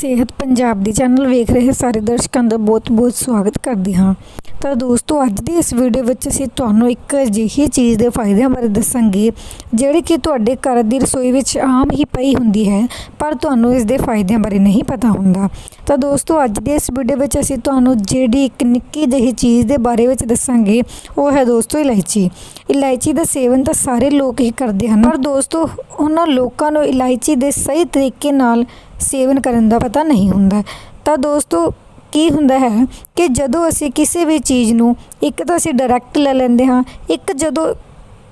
ਸਿਹਤ ਪੰਜਾਬ ਦੀ ਚੈਨਲ ਵੇਖ ਰਹੇ ਸਾਰੇ ਦਰਸ਼ਕਾਂ ਦਾ ਬਹੁਤ-ਬਹੁਤ ਸਵਾਗਤ ਕਰਦੇ ਹਾਂ। ਤਾਂ ਦੋਸਤੋ, ਅੱਜ ਦੀ ਇਸ ਵੀਡੀਓ ਵਿੱਚ ਅਸੀਂ ਤੁਹਾਨੂੰ ਇੱਕ ਅਜਿਹੀ ਚੀਜ਼ ਦੇ ਫਾਇਦਿਆਂ ਬਾਰੇ ਦੱਸਾਂਗੇ, ਜਿਹੜੀ ਕਿ ਤੁਹਾਡੇ ਘਰ ਦੀ ਰਸੋਈ ਵਿੱਚ ਆਮ ਹੀ ਪਈ ਹੁੰਦੀ ਹੈ, ਪਰ ਤੁਹਾਨੂੰ ਇਸ ਦੇ ਫਾਇਦਿਆਂ ਬਾਰੇ ਨਹੀਂ ਪਤਾ ਹੁੰਦਾ। ਤਾਂ ਦੋਸਤੋ, ਅੱਜ ਦੀ ਇਸ ਵੀਡੀਓ ਵਿੱਚ ਅਸੀਂ ਤੁਹਾਨੂੰ ਜਿਹੜੀ ਇੱਕ ਨਿੱਕੀ ਜਿਹੀ ਚੀਜ਼ ਦੇ ਬਾਰੇ ਵਿੱਚ ਦੱਸਾਂਗੇ, ਉਹ ਹੈ ਦੋਸਤੋ ਇਲਾਇਚੀ। ਇਲਾਇਚੀ ਦਾ ਸੇਵਨ ਤਾਂ ਸਾਰੇ ਲੋਕ ਹੀ ਕਰਦੇ ਹਨ, ਪਰ ਦੋਸਤੋ, ਉਹਨਾਂ ਲੋਕਾਂ ਨੂੰ ਇਲਾਇਚੀ ਦੇ ਸਹੀ ਤਰੀਕੇ ਨਾਲ ਸੇਵਨ ਕਰਨ ਦਾ ਪਤਾ ਨਹੀਂ ਹੁੰਦਾ। ਤਾਂ ਦੋਸਤੋ, ਕੀ ਹੁੰਦਾ ਹੈ ਕਿ ਜਦੋਂ ਅਸੀਂ ਕਿਸੇ ਵੀ ਚੀਜ਼ ਨੂੰ, ਇੱਕ ਤਾਂ ਅਸੀਂ ਡਾਇਰੈਕਟ ਲੈ ਲੈਂਦੇ ਹਾਂ, ਇੱਕ ਜਦੋਂ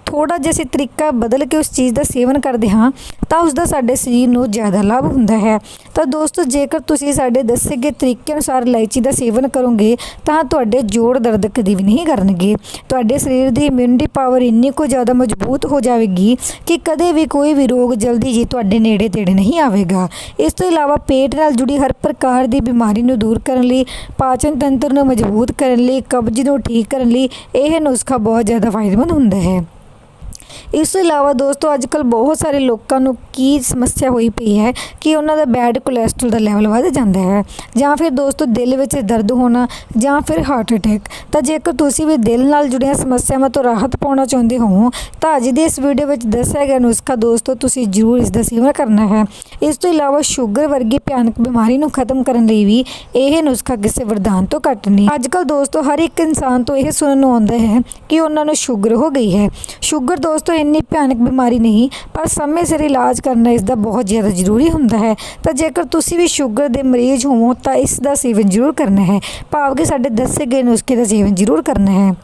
ਥੋੜਾ ਜਿਹਾ ਅਸੀਂ ਤਰੀਕਾ ਬਦਲ ਕੇ ਉਸ ਚੀਜ਼ ਦਾ ਸੇਵਨ ਕਰਦੇ ਹਾਂ, ਤਾਂ ਉਸ ਦਾ ਸਾਡੇ ਸਰੀਰ ਨੂੰ ਜ਼ਿਆਦਾ ਲਾਭ ਹੁੰਦਾ ਹੈ। ਤਾਂ ਦੋਸਤੋ, ਜੇਕਰ ਤੁਸੀਂ ਸਾਡੇ ਦੱਸੇ ਗਏ ਤਰੀਕੇ ਅਨੁਸਾਰ ਇਲਾਇਚੀ ਦਾ ਸੇਵਨ ਕਰੋਗੇ, ਤਾਂ ਤੁਹਾਡੇ ਜੋੜ ਦਰਦ ਕਦੀ ਵੀ ਨਹੀਂ ਕਰਨਗੇ। ਤੁਹਾਡੇ ਸਰੀਰ ਦੀ ਇਮਿਊਨਿਟੀ ਪਾਵਰ ਇੰਨੀ ਕੁ ਜ਼ਿਆਦਾ ਮਜ਼ਬੂਤ ਹੋ ਜਾਵੇਗੀ ਕਿ ਕਦੇ ਵੀ ਕੋਈ ਵੀ ਰੋਗ ਜਲਦੀ ਜੀ ਤੁਹਾਡੇ ਨੇੜੇ ਤੇੜੇ ਨਹੀਂ ਆਵੇਗਾ। ਇਸ ਤੋਂ ਇਲਾਵਾ ਪੇਟ ਨਾਲ ਜੁੜੀ ਹਰ ਪ੍ਰਕਾਰ ਦੀ ਬਿਮਾਰੀ ਨੂੰ ਦੂਰ ਕਰਨ ਲਈ, ਪਾਚਨ ਤੰਤਰ ਨੂੰ ਮਜ਼ਬੂਤ ਕਰਨ ਲਈ, ਕਬਜ਼ ਨੂੰ ਠੀਕ ਕਰਨ ਲਈ ਇਹ ਨੁਸਖਾ ਬਹੁਤ ਜ਼ਿਆਦਾ ਫਾਇਦੇਮੰਦ ਹੁੰਦਾ ਹੈ। ਇਸ ਤੋਂ ਇਲਾਵਾ ਦੋਸਤੋ ਅੱਜ ਕੱਲ ਬਹੁਤ ਸਾਰੇ ਲੋਕਾਂ ਨੂੰ ਕੀ ਸਮੱਸਿਆ ਹੋਈ ਪਈ ਹੈ ਕਿ ਉਹਨਾਂ ਦਾ ਬੈਡ ਕੋਲੇਸਟ੍ਰੋਲ ਦਾ ਲੈਵਲ ਵੱਧ ਜਾਂਦਾ ਹੈ। ਜਾਂ ਫਿਰ ਦੋਸਤੋ, ਦਿਲ ਵਿੱਚ ਦਰਦ ਹੋਣਾ ਜਾਂ ਫਿਰ ਹਾਰਟ ਅਟੈਕ ਤਾਂ ਜੇਕਰ ਤੁਸੀਂ ਵੀ ਦਿਲ ਨਾਲ ਜੁੜੀਆਂ ਸਮੱਸਿਆਵਾਂ ਤੋਂ ਰਾਹਤ ਪਾਉਣਾ ਚਾਹੁੰਦੇ ਹੋ, ਤਾਂ ਅੱਜ ਦੀ ਇਸ ਵੀਡੀਓ ਵਿੱਚ ਦੱਸਿਆ ਗਿਆ ਨੁਸਖਾ ਦੋਸਤੋ, ਤੁਸੀਂ ਜ਼ਰੂਰ ਇਸ ਦਾ ਸੇਵਨ ਕਰਨਾ ਹੈ। ਇਸ ਤੋਂ ਇਲਾਵਾ ਸ਼ੂਗਰ ਵਰਗੀ ਭਿਆਨਕ ਬਿਮਾਰੀ ਨੂੰ ਖਤਮ ਕਰਨ ਲਈ ਵੀ ਇਹ ਨੁਸਖਾ ਕਿਸੇ ਵਰਦਾਨ ਤੋਂ ਘੱਟ ਨਹੀਂ। ਅੱਜ ਕੱਲ ਦੋਸਤੋ, ਹਰ ਇੱਕ ਇਨਸਾਨ ਤੋਂ ਇਹ ਸੁਣਨ ਨੂੰ ਆਉਂਦਾ ਹੈ ਕਿ ਉਹਨਾਂ ਨੂੰ ਸ਼ੂਗਰ ਹੋ ਗਈ ਹੈ। ਸ਼ੂਗਰ ਦੋਸਤ ਇੰਨੀ ਭਿਆਨਕ ਬਿਮਾਰੀ ਨਹੀਂ, ਪਰ ਸਮੇਂ ਸਿਰ ਇਲਾਜ ਕਰਨਾ ਇਸ ਦਾ ਬਹੁਤ ਜ਼ਿਆਦਾ ਜ਼ਰੂਰੀ ਹੁੰਦਾ ਹੈ। ਤਾਂ ਜੇਕਰ ਤੁਸੀਂ ਵੀ ਸ਼ੂਗਰ ਦੇ ਮਰੀਜ਼ ਹੋਵੋ, ਤਾਂ ਇਸ ਦਾ ਸੇਵਨ ਜ਼ਰੂਰ ਕਰਨਾ ਹੈ। ਭਾਵ ਕਿ ਸਾਡੇ ਦੱਸੇ ਗਏ ਨੁਸਖੇ ਦਾ ਸੇਵਨ ਜ਼ਰੂਰ ਕਰਨਾ ਹੈ।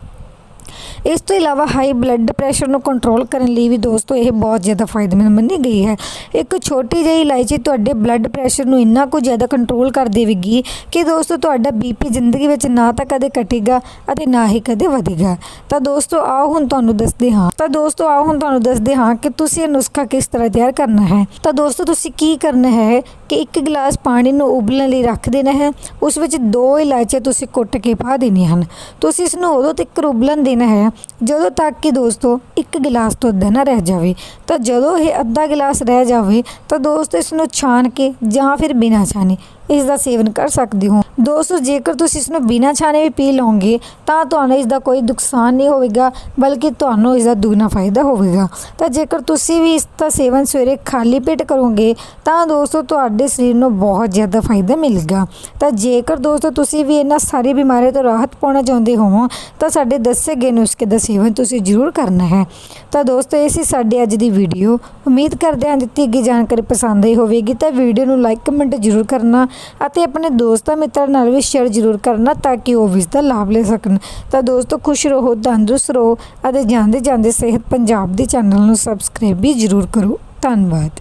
ਇਸ ਤੋਂ ਇਲਾਵਾ ਹਾਈ ਬਲੱਡ ਪ੍ਰੈਸ਼ਰ ਨੂੰ ਕੰਟਰੋਲ ਕਰਨ ਲਈ ਵੀ ਦੋਸਤੋ ਇਹ ਬਹੁਤ ਜ਼ਿਆਦਾ ਫਾਇਦੇਮੰਦ ਮੰਨੀ ਗਈ ਹੈ। ਇੱਕ ਛੋਟੀ ਜਿਹੀ ਇਲਾਇਚੀ ਤੁਹਾਡੇ ਬਲੱਡ ਪ੍ਰੈਸ਼ਰ ਨੂੰ ਇੰਨਾ ਕੁ ਜ਼ਿਆਦਾ ਕੰਟਰੋਲ ਕਰ ਦੇਵੇਗੀ ਕਿ ਦੋਸਤੋ ਤੁਹਾਡਾ ਬੀਪੀ ਜ਼ਿੰਦਗੀ ਵਿੱਚ ਨਾ ਤਾਂ ਕਦੇ ਘਟੇਗਾ ਅਤੇ ਨਾ ਹੀ ਕਦੇ ਵਧੇਗਾ। ਤਾਂ ਦੋਸਤੋ ਆਓ ਹੁਣ ਤੁਹਾਨੂੰ ਦੱਸਦੇ ਹਾਂ। ਤਾਂ ਦੋਸਤੋ ਆਓ ਹੁਣ ਤੁਹਾਨੂੰ ਦੱਸਦੇ ਹਾਂ ਕਿ ਤੁਸੀਂ ਇਹ ਨੁਸਖਾ ਕਿਸ ਤਰ੍ਹਾਂ ਤਿਆਰ ਕਰਨਾ ਹੈ। ਤਾਂ ਦੋਸਤੋ ਤੁਸੀਂ ਕੀ ਕਰਨਾ ਹੈ ਕਿ ਇੱਕ ਗਲਾਸ ਪਾਣੀ ਨੂੰ ਉਬਲਣ ਲਈ ਰੱਖ ਦੇਣਾ ਹੈ। ਉਸ ਵਿੱਚ ਦੋ ਇਲਾਇਚੀਆਂ ਤੁਸੀਂ ਕੁੱਟ ਕੇ ਪਾ ਦੇਣੀਆਂ ਹਨ। ਤੁਸੀਂ ਇਸ ਨੂੰ ਉਦੋਂ ਤੱਕ ਉਬਲਣ ਦੇਣਾ ਹੈ ਜਦੋਂ ਤੱਕ ਕਿ ਦੋਸਤੋ, ਇੱਕ ਗਿਲਾਸ ਤੋਂ ਅੱਧਾ ਨਾ ਰਹਿ ਜਾਵੇ, ਤਾਂ ਜਦੋਂ ਇਹ ਅੱਧਾ ਗਿਲਾਸ ਰਹਿ ਜਾਵੇ, ਤਾਂ ਦੋਸਤੋ ਇਸ ਨੂੰ ਛਾਣ ਕੇ ਜਾਂ ਫਿਰ ਬਿਨਾਂ ਛਾਣੇ ਇਸ ਦਾ ਸੇਵਨ ਕਰ ਸਕਦੇ ਹੋ। ਦੋਸਤੋ, ਜੇਕਰ ਤੁਸੀਂ ਇਸ ਨੂੰ ਬਿਨਾਂ ਛਾਣੇ ਵੀ ਪੀ ਲਓਗੇ, ਤਾਂ ਤੁਹਾਨੂੰ ਇਸ ਦਾ ਕੋਈ ਨੁਕਸਾਨ ਨਹੀਂ ਹੋਵੇਗਾ, ਬਲਕਿ ਤੁਹਾਨੂੰ ਇਸ ਦਾ ਦੁੱਗਣਾ ਫਾਇਦਾ ਹੋਵੇਗਾ। ਤਾਂ ਜੇਕਰ ਤੁਸੀਂ ਵੀ ਇਸ ਦਾ ਸੇਵਨ ਸਵੇਰੇ ਖਾਲੀ ਪੇਟ ਕਰੋਗੇ, ਤਾਂ ਦੋਸਤੋ, ਤੁਹਾਡੇ ਸਰੀਰ ਨੂੰ ਬਹੁਤ ਜ਼ਿਆਦਾ ਫਾਇਦਾ ਮਿਲੇਗਾ। ਤਾਂ ਜੇਕਰ ਦੋਸਤੋ, ਤੁਸੀਂ ਵੀ ਇਹਨਾਂ ਸਾਰੀ ਬਿਮਾਰੀਆਂ ਤੋਂ ਰਾਹਤ ਪਾਉਣਾ ਚਾਹੁੰਦੇ ਹੋ ਤਾਂ ਸਾਡੇ ਦੱਸੇ ਗਏ ਨੁਸਖੇ ਦਾ ਸੇਵਨ ਤੁਸੀਂ ਜ਼ਰੂਰ ਕਰਨਾ ਹੈ। ਤਾਂ ਦੋਸਤੋ, ਇਹ ਸੀ ਸਾਡੀ ਅੱਜ ਦੀ ਵੀਡੀਓ। ਉਮੀਦ ਕਰਦੇ ਹਾਂ ਦਿੱਤੀ ਗਈ ਜਾਣਕਾਰੀ ਪਸੰਦ ਆਈ ਹੋਵੇਗੀ, ਤਾਂ ਵੀਡੀਓ ਨੂੰ ਲਾਈਕ ਕਮੈਂਟ ਜ਼ਰੂਰ ਕਰਨਾ ਅਤੇ ਆਪਣੇ ਦੋਸਤਾਂ ਮਿੱਤਰਾਂ ਨਾਲ ਵੀ ਸ਼ੇਅਰ ਜ਼ਰੂਰ ਕਰਨਾ ਤਾਂ ਕਿ ਉਹ ਵੀ ਇਸ ਦਾ ਲਾਭ ਲੈ ਸਕਣ। ਤਾਂ ਦੋਸਤੋ, ਖੁਸ਼ ਰਹੋ, ਤੰਦਰੁਸਤ ਰਹੋ ਅਤੇ ਜਾਂਦੇ ਜਾਂਦੇ ਸਿਹਤ ਪੰਜਾਬ ਦੇ ਚੈਨਲ ਨੂੰ ਸਬਸਕ੍ਰਾਈਬ ਵੀ ਜ਼ਰੂਰ ਕਰੋ। ਧੰਨਵਾਦ।